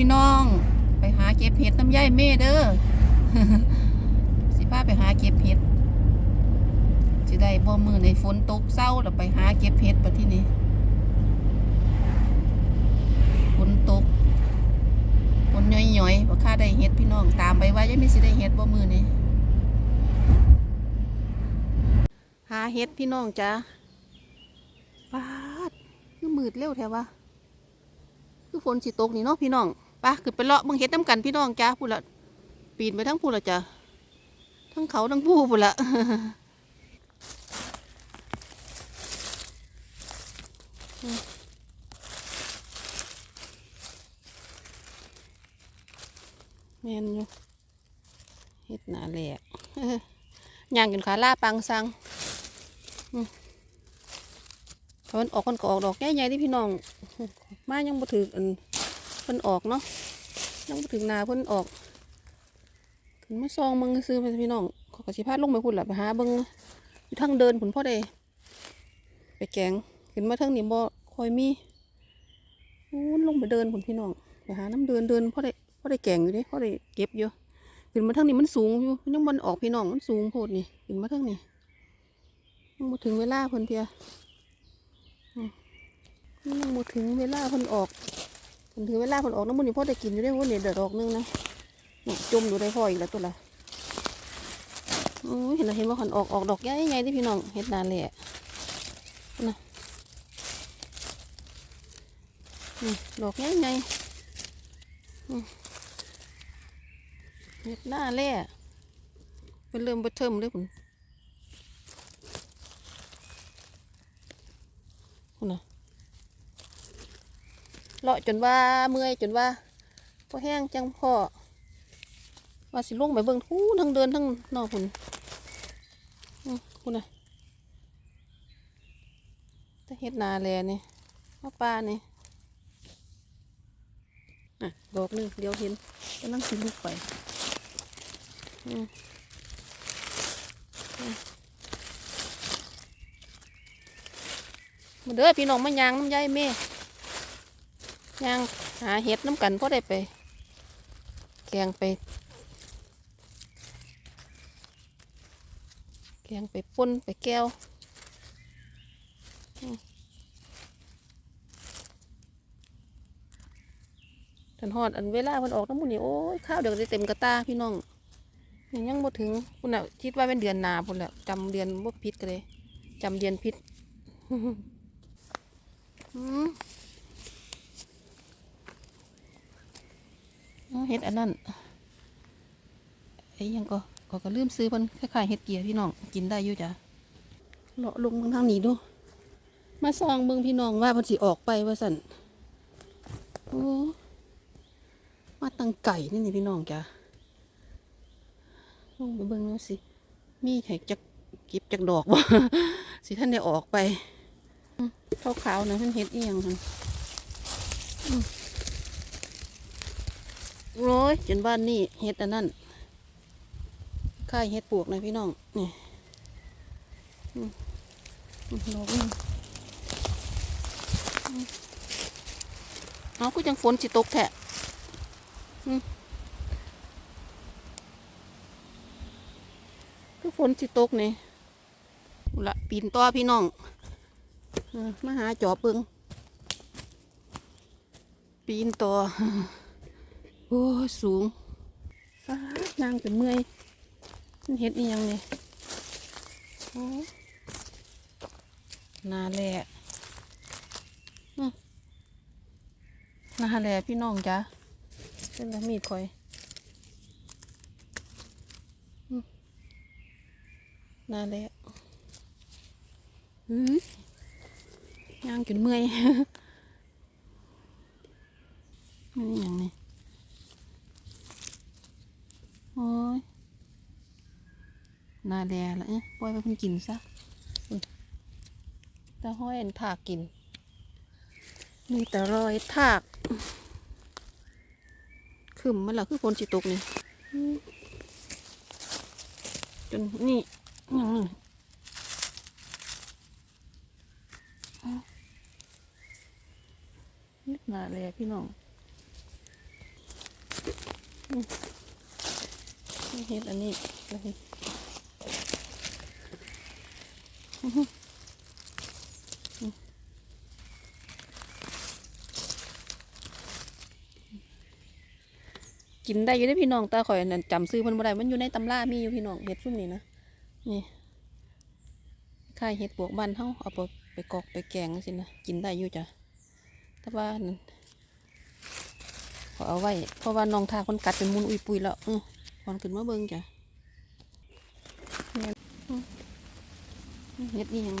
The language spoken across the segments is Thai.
พี่น้อง ไปหาเก็บเห็ดน้ำย่ายเม่เด้อสิพาไปหาเก็บเห็ดสิได้บ่มือในฝนตกเศร้าแล้วไปหาเก็บเห็ดปะที่นี่ฝนตกฝนย่อยๆว่าข้าได้เห็ดพี่น้องตามไปว่ายังไม่สิได้เห็ดบ่มือนี่หาเห็ดพี่น้องจ้าปาดคือมืดเร็วแท้วะคือฝนสิตกนี่เนาะพี่น้องะขึ้นไปเลาะเบิ่งเฮ็ดน้ำกันพี่น้องจ้าพูดละปีนไปทั้งพูดละจ้ะทั้งเขาทั้งผู้พูดละแม่นอยู่เฮ็ดหนาแหลกย่างกินขาล่าปังสังอืมถ้ามันออกคนก็ออกดอกใหญ่ๆที่พี่น้อง มายังบ่ถึกอัน พิ่นออกเนาะยังถึงนาเพิ่นออก ถึงมาซองมึงซื้อไปพี่น้องเขอก็สิพาลงไปพุ่นล่ะไปหาเบิงอยู่ทางเดินผุนพ่อได้ไปแกงขึ้นมาทางนี้บ่คอยมีอู้ลงไปเดินผุนพี่น้องไปหาน้ำเดินเดินพ่อได้พ่อได้แกงอยู่เดิพ่อได้เก็บอยู่ขึ้นมาทางนี้มันสูงอยู่มันยังมันออกพี่น้องมันสูงโพดนี่ขึ้นมาทางนี้ยังบ่ถึงเวลาเพิ่นเพียยังบ่ถึงเวลาเพิ่นออก เพิ่นถึงเวลาเพิ่นออกน้ำมันนี่พ่อได้กินอยู่ได้วันนี้เดือดออกนึงนะนี่จมอยู่ได้พ่ออีกแล้วตัวละอ้เห็นเห็นว่าเพิ่นออกออกดอกใหญ่ใหญ่ที่พี่น้องเฮ็ดนานเลยอะนะดอกใหญ่ใหญ่เฮ็ดหน้าเล่เป็นเริ่มเบดเทิมเลยพุ่นพุ่นนะ เลาะจนว่าเมื่อยจนว่าพอแห้งจังพอว่าสิลงไปเบิ่งทูทั้งเดินทั้งนอกพุ่นอือพุ่นน่ะเฮ็ดนาแลนี่มาป้านี่อะดอกหนึงเดี๋ยวเห็นกำลังสิลุกไปอืมอืมมาเด้อพี่น้องมายางน้ำยายแม่ ย่างหาเห็ดน้ำกันพอได้ไป แกงไป แกงไปปุ่นไปแก้วทันหอดอันเวลามันออกน้ำมันนี่โอ้ยข้าวเดือดเต็มกระตาพี่น้องยังยังบ่ถึงคุณน่ะคิดว่าเป็นเดือนนาพุ่นแหละจำเดือนบ่ผิดกันเลยจำเดือนผิด อืม เอาเฮ็ดอันนั้นไอ้ยังก็ก็ก็ลืมซื้อเพิ่นคล้ายๆเฮ็ดเกียร์พี่น้องกินได้อยู่จ้ะเลาะลงทางนี้ดู มาซองเบิ่งพี่น้องว่าเพิ่นสิออกไปว่าสั่นโอ้มาตังไก่นี่นี่พี่น้องจ้ะลงไปเบิ่งดูสิ มีให้จักเก็บจักดอกบ่สิท่านได้ออกไปอืมขาวๆนะเพิ่นเฮ็ดอีหยังหั่น โร้ยจนบ้านนี่เฮ็ดอันนั้นค่ายเฮ็ดปวกนะพี่น้องนี่ดอกนี่เอาก็ยังฝนสิตกแทะอืมก็ฝนสิตกนี่เอาละปีนต่อพี่น้องมาหาจอบเบิงปีนต่อ โอ้ยสูงฟ้านางเป็นเมื่อยมันเฮ็ดอีหยังเนี่ยโอ้ยนาแหละอื้อนาแหละพี่น้องจ้ะเป็นละมีดคอยอื้อนาแหละอืย่างจนเมื่อยมันอหย่างนี้ โอ้ย นาแดละเอ้ยปล่อยไปเพิ่นกินซะอุ๊ยแตาห้อยอันถากกิน มีแต่รอยถากขึ้นมันละคือฝนสิตกนี่อืมจนนี่อหย่างนี้อ้าวนี่นาแลพี่น้องอืมนี่เฮ็ดอันนี้แล้วนี่อื้อหืออืม กินได้อยู่ได้พี่น้องตาข่อยนั่นจำซื้อเพิ่นบ่ได้มันอยู่ในตำรามีอยู่พี่น้องเฮ็ดซุ่มนี่นะนี่ค่ายเฮ็ดปวกบ้านเฮาเอาไปไปกอกไปแกงจังซี่นะกินได้อยู่จ้ะแต่ว่านั่นขอเอาไว้เพราะว่าน้องทาคนกัดเป็นมุนอุยปุยแล้วอือก่อนขึ้นมาเบิ่งจ้ะแม่นอื้อ เฮ็ดนี่ยัง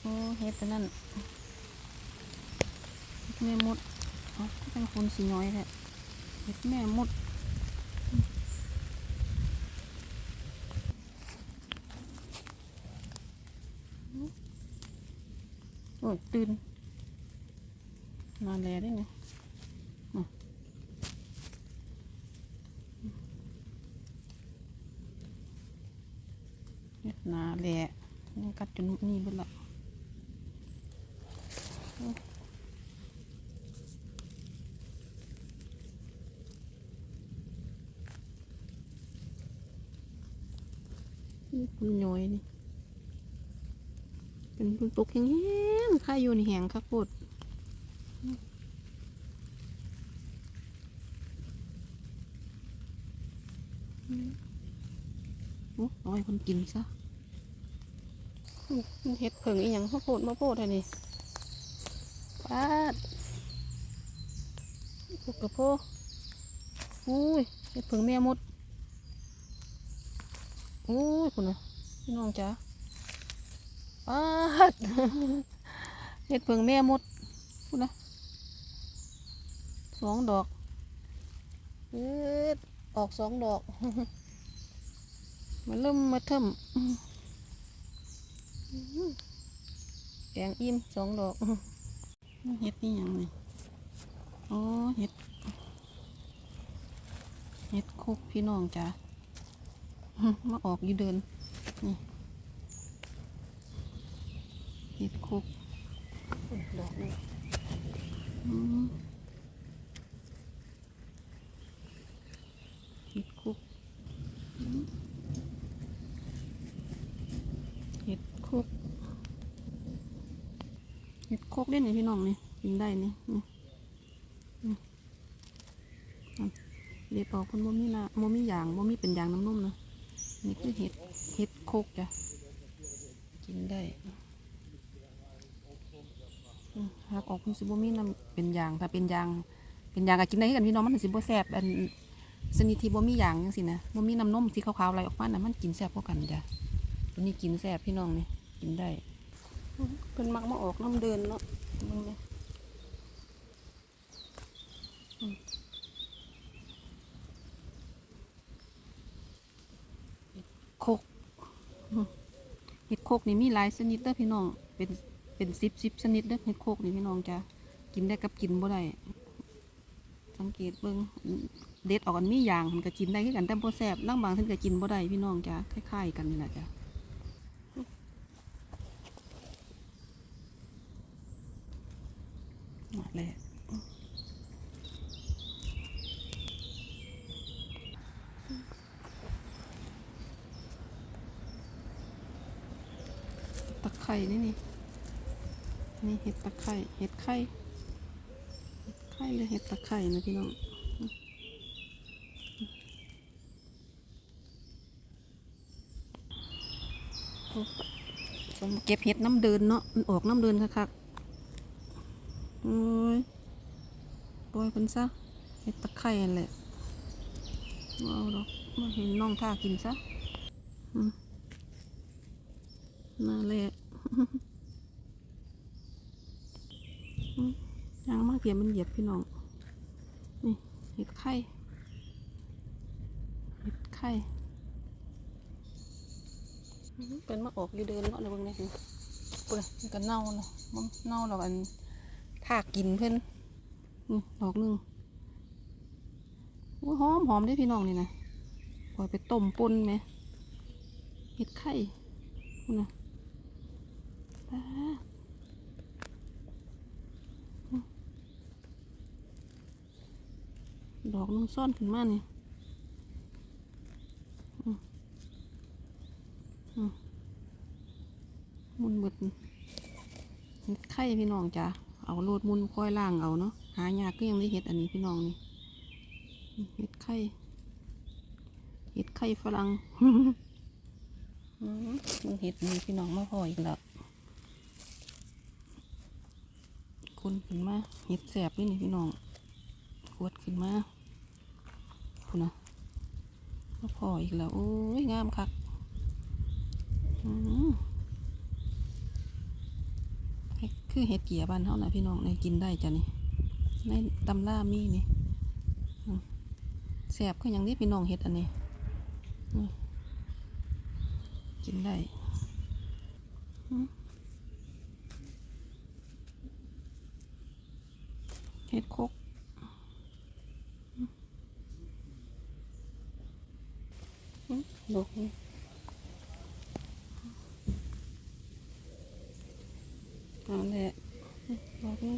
โอ้เฮ็ดต่นั่นแม่มดเอ๋อเป็นคนสีน้อยแท้เฮ็ดแม่มดโอ้ยตื่นนอนแลได้ไง นาและนี่กัดจนนี่บิดละนี่คุณย้อยนี่ เป็นคุณตกแห้งๆข้าอยู่ในแหงคักโคตรโอ้เอาให้คนกินซะ มันเห็ดเผิงอีหยังมาโพดมาโพดอันนี้ปาดพวกกระโพอุ้ยเห็ดเผิงแม่มดอุ้ยคุณน่ะพี่น้องจ๋าปาดเห็ดเผิงแม่มดคุณนะสองดอกเอ็ดออกสองดอกมันเริ่มมาเทิมอื้อหือ แกงอิ่มสองดอกอื้อเห็ดนี่ยังไงอ๋อเห็ด เห็ดคุกพี่น้องจ้ะอื้อมาออกอยู่เดินนี่เห็ดคุกอุ๊ยดอกนี่อืมเห็ดคุก เห็ดโคก เล่นนี่พี่น้องนี่กินได้นี่นี่นี่อะเด็ดออกคนบ่มีละบ่มียางบ่มีเป็นยางน้ำนุ่มนะนี่คือเห็ดเห็ดโคกจ้ะกินได้หากออกมันสิบ่มีน้ำเป็นยางถ้าเป็นยาง เป็นยางก็กินได้กันพี่น้องมันสิบ่แซ่บอันชนิที่บ่มียางจังซี่นะบ่มีน้ำนมสีขาวๆอะไหลออกมาน่ะมันกินแซ่บกว่ากันจ้ะตัวนี้กินแซ่บพี่น้องนี่กินได้เพิ่นมักมาออกน้ำเดินเนาะ มึงเนี่ยโคกอืมเห็ดโคกนี่มีหลายชนิดเด้อพี่น้อง เป็นเป็นสิบสิบชนิดเด้อเห็ดโคกนี่พี่น้องจะกินได้กับกินบ่ได้สังเกตเบิ่งเด็ดออกกันมีอย่างมันก็กินได้คือกันแต่บ่แซ่บนั่งบางท่านก็กินบ่ได้พี่น้องจ้ะคล้ายๆกันนี่แหละจ้ะ มาแล้ว ไข่นี่นี่นี่เห็ดตะไคร่เห็ดไข่เห็ดไข่หรือเห็ดตะไคร่นะพี่น้องผมเก็บเห็ดน้ำเดินเนาะมันออกน้ำเดินคักๆโอ้ยปล่อยเพิ่นซะเห็ดตะไคร่แหละบ่เอาดอกมาเห็นน้องท่ากินซะอืมน่าแหละ ยางมากเพียมันเหยียบพี่น้อง นี่เห็ดไข่ เห็ดไข่เป็นมาออกอยู่เดินเนาะเลยบิ่งเนี่ยกูเลยมันก็เน่าแล้วมันเน่าแล้วอันถากกินเพื่อนนี่ดอกหนึงหอมหอมได้พี่น้องนี่นะปล่อยไปต้มปนไหมเห็ดไข่นี่นะ ป้าดอกนึงซ่อนขึ้นมานี่อืมอืมมุนบิดเห็ดไข่พี่น้องจ้ะเอาโลดมุนค่อยล่างเอาเนาะหายากก็ยังได้เห็ดอันนี้พี่น้องนี่เห็ดไข่เห็ดไข่ฝรั่งอืมมึงเห็ดนี่พี่น้องมาพออีกแล้ว คนขึ้นมาเห็ดแสบด้วยนี่พี่น้องขวดขึ้นมาคุณนะมาพออีกแล้ว โอ้ย งามคักอืมคือเห็ดเกียบ้านเฮานะพี่น้องในกินได้จ้ะนี่ในตำล่ามีนี่แสบก็ยังนี้พี่น้องเห็ดอันนี้กินได้อืม เห็ดคกดอกนี้เอาแหละดอกนี้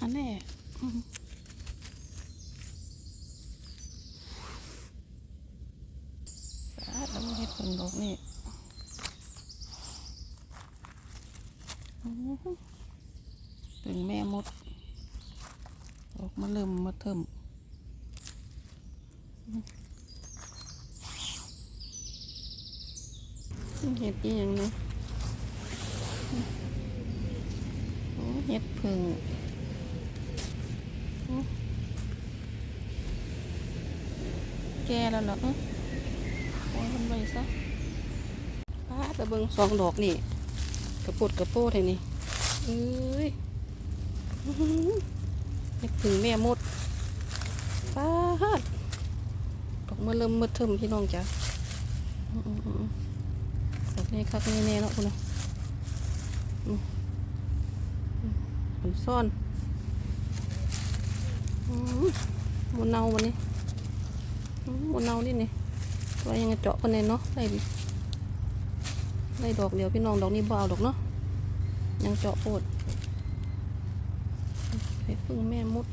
อันนี้สาดแล้วมั นดผลดอกนี่ถึงแม่มดออกมาเริ่มมาเทิมเห็ดอีหยังนาะโอ้เห็ดผึ่งแก่แล้วเหรอ มันไปซะป้าตะเบิงสองดอกนี่ กระปุดกระโปดเลยนี่เอ้ยนึกถึงแม่มดป้าดตกมาเริ่มมืดเทิมพี่น้องจ้ะอื้อกนี่คักแน่ๆเนาะคุณนะมันซ่อนอื้อหมันเน่าวันนี้มันเน่านี่นี่ ตัวยังไงเจาะกันเลยเนาะได้ได้ดอกเดียวพี่น้องดอกนี้บ่เอาดอกเนาะยังเจาะโปดไปพึ่งแม่มด